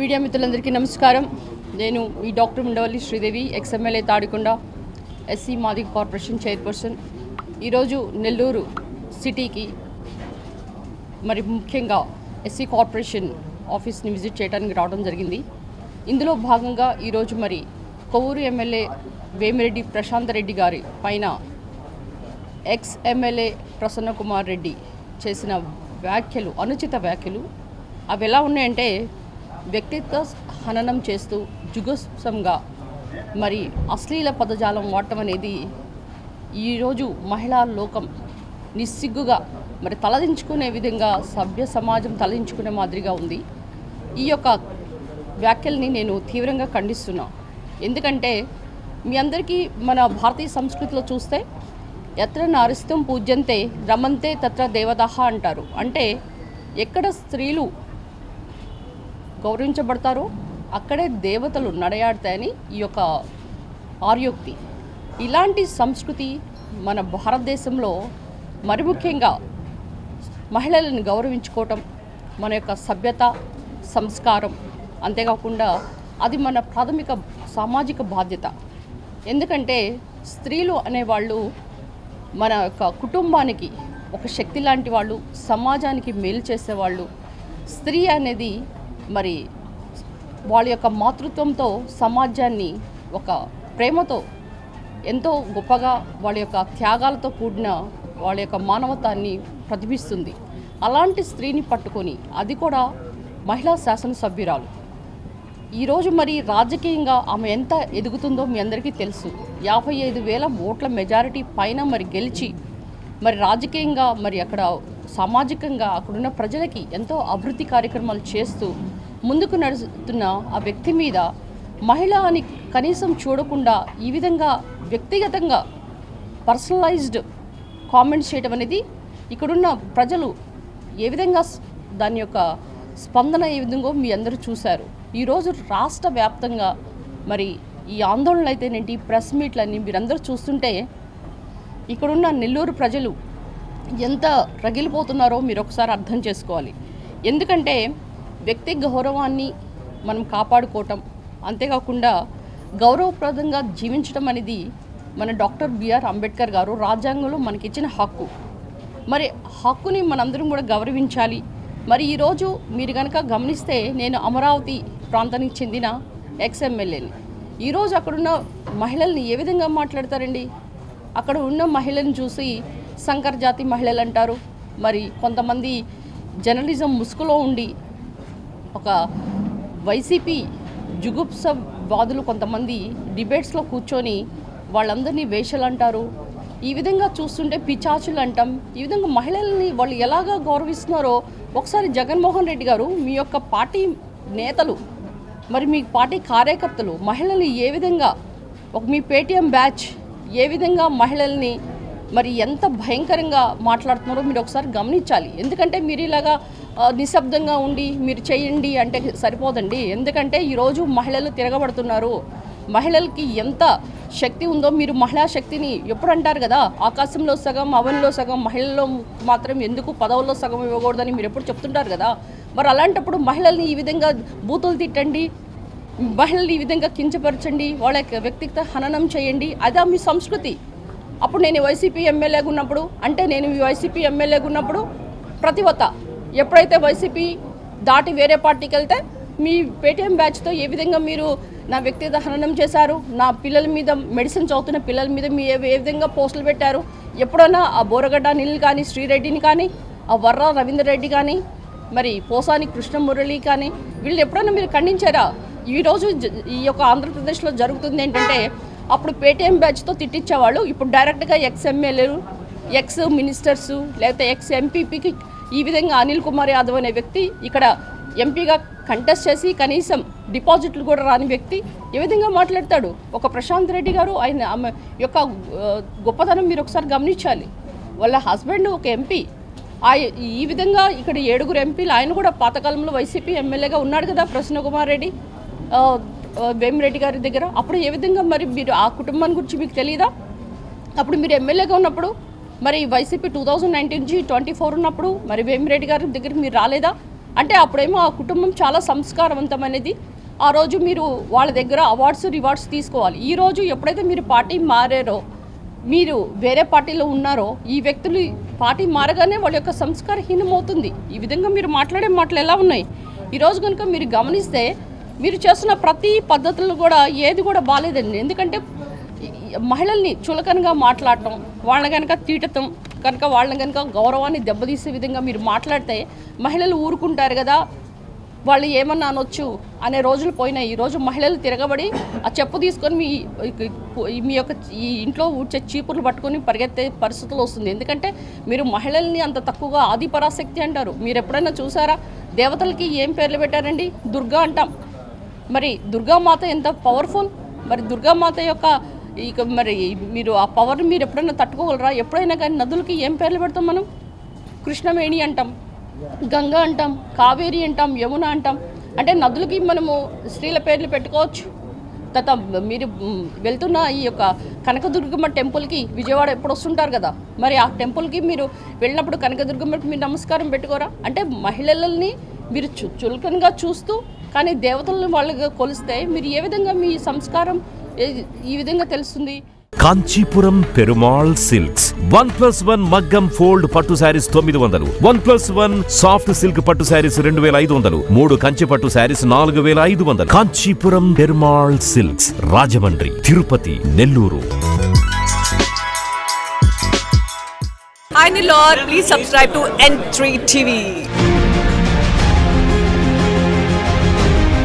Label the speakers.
Speaker 1: Media మిత్రులందరికీ నమస్కారం. నేను ఈ doctor Undavalli Sridevi ex MLA Tadikonda SC మాది కార్పొరేషన్ చైర్పర్సన్. ఈరోజు నెల్లూరు సిటీకి మరి ముఖ్యంగా ఎస్సీ కార్పొరేషన్ ఆఫీస్ని విజిట్ చేయడానికి రావడం జరిగింది. ఇందులో భాగంగా ఈరోజు మరి కొవ్వూరు ఎమ్మెల్యే వేమిరెడ్డి ప్రశాంత్ రెడ్డి గారి పైన ఎక్స్ ఎమ్మెల్యే ప్రసన్న కుమార్ రెడ్డి చేసిన వ్యాఖ్యలు అనుచిత వ్యాఖ్యలు అవి ఎలా ఉన్నాయంటే వ్యక్తిత్వ హననం చేస్తూ జుగుప్సంగా మరి అశ్లీల పదజాలం వాడటం అనేది ఈరోజు మహిళా లోకం నిస్సిగ్గుగా మరి తలదించుకునే విధంగా సభ్య సమాజం తలదించుకునే మాదిరిగా ఉంది. ఈ యొక్క వ్యాఖ్యల్ని నేను తీవ్రంగా ఖండిస్తున్నా. ఎందుకంటే మీ అందరికీ మన భారతీయ సంస్కృతిలో చూస్తే ఎత్ర నారిస్తం పూజ్యంతే రమంతే తత్ర దేవతః అంటారు. అంటే ఎక్కడ స్త్రీలు గౌరవించబడతారో అక్కడే దేవతలు నడయాడతాయని ఈ యొక్క ఆర్యోక్తి. ఇలాంటి సంస్కృతి మన భారతదేశంలో మరి ముఖ్యంగా మహిళలను గౌరవించుకోవటం మన యొక్క సభ్యత సంస్కారం అంతేకాకుండా అది మన ప్రాథమిక సామాజిక బాధ్యత. ఎందుకంటే స్త్రీలు అనేవాళ్ళు మన యొక్క కుటుంబానికి ఒక శక్తి లాంటి వాళ్ళు సమాజానికి మేలు చేసేవాళ్ళు. స్త్రీ అనేది మరి వాళ్ళ యొక్క మాతృత్వంతో సమాజాన్ని ఒక ప్రేమతో ఎంతో గొప్పగా వాళ్ళ యొక్క త్యాగాలతో కూడిన వాళ్ళ యొక్క మానవతాన్ని ప్రతిబిస్తుంది అలాంటి స్త్రీని పట్టుకొని అది కూడా మహిళా శాసనసభ్యురాలు. ఈరోజు మరి రాజకీయంగా ఆమె ఎంత ఎదుగుతుందో మీ అందరికీ తెలుసు. యాభై ఐదు వేల ఓట్ల మెజారిటీ పైన మరి గెలిచి మరి రాజకీయంగా మరి అక్కడ సామాజికంగా అక్కడున్న ప్రజలకి ఎంతో అభివృద్ధి కార్యక్రమాలు చేస్తూ ముందుకు నడుస్తున్న ఆ వ్యక్తి మీద మహిళ అని కనీసం చూడకుండా ఈ విధంగా వ్యక్తిగతంగా పర్సనలైజ్డ్ కామెంట్స్ చేయడం అనేది ఇక్కడున్న ప్రజలు ఏ విధంగా దాని యొక్క స్పందన ఏ విధంగా మీ అందరూ చూశారు? ఈరోజు రాష్ట్ర వ్యాప్తంగా మరి ఈ ఆందోళనలు అయితేనేంటి? ప్రెస్ మీట్లన్నీ మీరందరూ చూస్తుంటే ఇక్కడున్న నెల్లూరు ప్రజలు ఎంత రగిలిపోతున్నారో మీరు ఒకసారి అర్థం చేసుకోవాలి. ఎందుకంటే వ్యక్తి గౌరవాన్ని మనం కాపాడుకోవటం. అంతేకాకుండా గౌరవప్రదంగా జీవించడం అనేది మన డాక్టర్ బిఆర్ అంబేద్కర్ గారు రాజ్యాంగంలో మనకిచ్చిన హక్కు. మరి హక్కుని మనందరం కూడా గౌరవించాలి. మరి ఈరోజు మీరు కనుక గమనిస్తే నేను అమరావతి ప్రాంతానికి చెందిన ఎక్స్ ఈరోజు అక్కడున్న మహిళల్ని ఏ విధంగా మాట్లాడతారండి? అక్కడ ఉన్న మహిళలను చూసి సంకర్ జాతి మహిళలు అంటారు మరి కొంతమంది జర్నలిజం ముసుగులో ఉండి ఒక వైసీపీ జుగుప్స వాదులు కొంతమంది డిబేట్స్లో కూర్చొని వాళ్ళందరినీ వేషలు అంటారు ఈ విధంగా చూస్తుంటే పిచాచులు అంటాం ఈ విధంగా మహిళల్ని వాళ్ళు ఎలాగా గౌరవిస్తున్నారో ఒకసారి జగన్మోహన్ రెడ్డి గారు మీ యొక్క పార్టీ నేతలు మరి మీ పార్టీ కార్యకర్తలు మహిళల్ని ఏ విధంగా ఒక మీ పేటీఎం బ్యాచ్ ఏ విధంగా మహిళల్ని మరి ఎంత భయంకరంగా మాట్లాడుతున్నారో మీరు ఒకసారి గమనించాలి. ఎందుకంటే మీరు ఇలాగా నిశ్శబ్దంగా ఉండి మీరు చేయండి అంటే సరిపోదండి. ఎందుకంటే ఈరోజు మహిళలు తిరగబడుతున్నారు. మహిళలకి ఎంత శక్తి ఉందో మీరు మహిళా శక్తిని ఎప్పుడు అంటారు కదా? ఆకాశంలో సగం అవన్లో సగం మహిళల్లో మాత్రం ఎందుకు పదవుల్లో సగం ఇవ్వకూడదని మీరు ఎప్పుడు చెప్తుంటారు కదా? మరి అలాంటప్పుడు మహిళల్ని ఈ విధంగా బూతులు తిట్టండి మహిళల్ని ఈ విధంగా కించపరచండి వాళ్ళ యొక్క వ్యక్తిగత హననం చేయండి. అదే మీ సంస్కృతి. అప్పుడు నేను వైసీపీ ఎమ్మెల్యేగా ఉన్నప్పుడు అంటే నేను వైసీపీ ఎమ్మెల్యేగా ఉన్నప్పుడు ప్రతివత ఎప్పుడైతే వైసీపీ దాటి వేరే పార్టీకి వెళ్తే మీ పేటీఎం బ్యాచ్తో ఏ విధంగా మీరు నా వ్యక్తిగత హననం చేశారు? నా పిల్లల మీద మెడిసిన్ చదువుతున్న పిల్లల మీద మీ ఏ విధంగా పోస్టులు పెట్టారు? ఎప్పుడైనా ఆ బోరగడ్డ నీళ్ళు కానీ శ్రీరెడ్డిని కానీ ఆ వర్ర రవీందర్ రెడ్డి కానీ మరి పోసాని కృష్ణమురళి కానీ వీళ్ళు ఎప్పుడైనా మీరు ఖండించారా? ఈరోజు ఈ యొక్క ఆంధ్రప్రదేశ్లో జరుగుతుంది ఏంటంటే అప్పుడు పేటీఎం బ్యాచ్తో తిట్టించేవాళ్ళు. ఇప్పుడు డైరెక్ట్గా ఎక్స్ ఎమ్మెల్యేలు ఎక్స్ మినిస్టర్స్ లేకపోతే ఎక్స్ ఎంపీపీకి ఈ విధంగా అనిల్ కుమార్ యాదవ్ అనే వ్యక్తి ఇక్కడ ఎంపీగా కంటెస్ట్ చేసి కనీసం డిపాజిట్లు కూడా రాని వ్యక్తి ఏ విధంగా మాట్లాడతాడు. ఒక ప్రశాంత్ రెడ్డి గారు ఆయన ఆమె యొక్క గొప్పతనం మీరు ఒకసారి గమనించాలి. వాళ్ళ హస్బెండ్ ఒక ఎంపీ. ఆ ఈ విధంగా ఇక్కడ ఏడుగురు ఎంపీలు ఆయన కూడా పాతకాలంలో వైసీపీ ఎమ్మెల్యేగా ఉన్నాడు కదా ప్రసన్న కుమార్ రెడ్డి. వేమిరెడ్డి గారి దగ్గర. అప్పుడు ఏ విధంగా మరి మీరు ఆ కుటుంబాన్ని గురించి మీకు తెలియదా అప్పుడు మీరు ఎమ్మెల్యేగా ఉన్నప్పుడు మరి వైసీపీ టూ థౌజండ్ నైన్టీన్ నుంచి ట్వంటీ ఫోర్ ఉన్నప్పుడు మరి వేమిరెడ్డి గారి దగ్గర మీరు రాలేదా? అంటే అప్పుడేమో ఆ కుటుంబం చాలా సంస్కారవంతమైనది ఆ రోజు మీరు వాళ్ళ దగ్గర అవార్డ్స్ రివార్డ్స్ తీసుకోవాలి. ఈ రోజు ఎప్పుడైతే మీరు పార్టీ మారారో మీరు వేరే పార్టీలో ఉన్నారో ఈ వ్యక్తులు పార్టీ మారగానే వాళ్ళ యొక్క సంస్కారహీనం అవుతుంది. ఈ విధంగా మీరు మాట్లాడే మాటలు ఎలా ఉన్నాయి? ఈరోజు కనుక మీరు గమనిస్తే మీరు చేస్తున్న ప్రతి పద్ధతులు కూడా ఏది కూడా బాగాలేదండి ఎందుకంటే మహిళల్ని చులకనగా మాట్లాడటం వాళ్ళని కనుక తీటతం కనుక వాళ్ళని కనుక గౌరవాన్ని దెబ్బతీసే విధంగా మీరు మాట్లాడితే మహిళలు ఊరుకుంటారు కదా వాళ్ళు ఏమన్నా అనొచ్చు అనే రోజులు పోయినాయి. ఈరోజు మహిళలు తిరగబడి ఆ చెప్పు తీసుకొని మీ మీ యొక్క ఈ ఇంట్లో ఊడ్చే చీపుర్లు పట్టుకొని పరిగెత్తే పరిస్థితులు వస్తుంది. ఎందుకంటే మీరు మహిళల్ని అంత తక్కువగా ఆదిపరాశక్తి అంటారు. మీరు ఎప్పుడైనా చూసారా? దేవతలకి ఏం పేర్లు పెట్టారండి? దుర్గా అంటాం. మరి దుర్గామాత ఎంత పవర్ఫుల్ మరి దుర్గామాత యొక్క ఇక మరి మీరు ఆ పవర్ని మీరు ఎప్పుడైనా తట్టుకోగలరా? ఎప్పుడైనా కానీ నదులకి ఏం పేర్లు పెడతాం మనం? కృష్ణవేణి అంటాం గంగా అంటాం కావేరి అంటాం యమున అంటాం. అంటే నదులకి మనము స్త్రీల పేర్లు పెట్టుకోవచ్చు. తర్వాత మీరు వెళ్తున్న ఈ యొక్క కనకదుర్గమ్మ టెంపుల్కి విజయవాడ ఎప్పుడు వస్తుంటారు కదా? మరి ఆ టెంపుల్కి మీరు వెళ్ళినప్పుడు కనకదుర్గమ్మకి మీరు నమస్కారం పెట్టుకోరా? అంటే మహిళలని మీరు చు చులకనగా చూస్తూ కానీ దేవతలను వాళ్ళగా కొలిస్తే మీరు ఏ విధంగా మీ సంస్కారం ఈ విధంగా తెలుస్తుంది?
Speaker 2: Kanchipuram Perumal silks. One plus one మగ్గం ఫోల్డ్ పట్టు శారీస్ తొమ్మిది వందలు. One plus one soft silk పట్టు శారీస్ రెండు వేల ఐదు వందలు. మూడు కంచి పట్టు శారీస్ నాలుగు వేల ఐదు వందలు. Kanchipuram Perumal silks Rajahmundry Tirupati Nellore.
Speaker 3: Hi Nilor, please subscribe to N3 TV.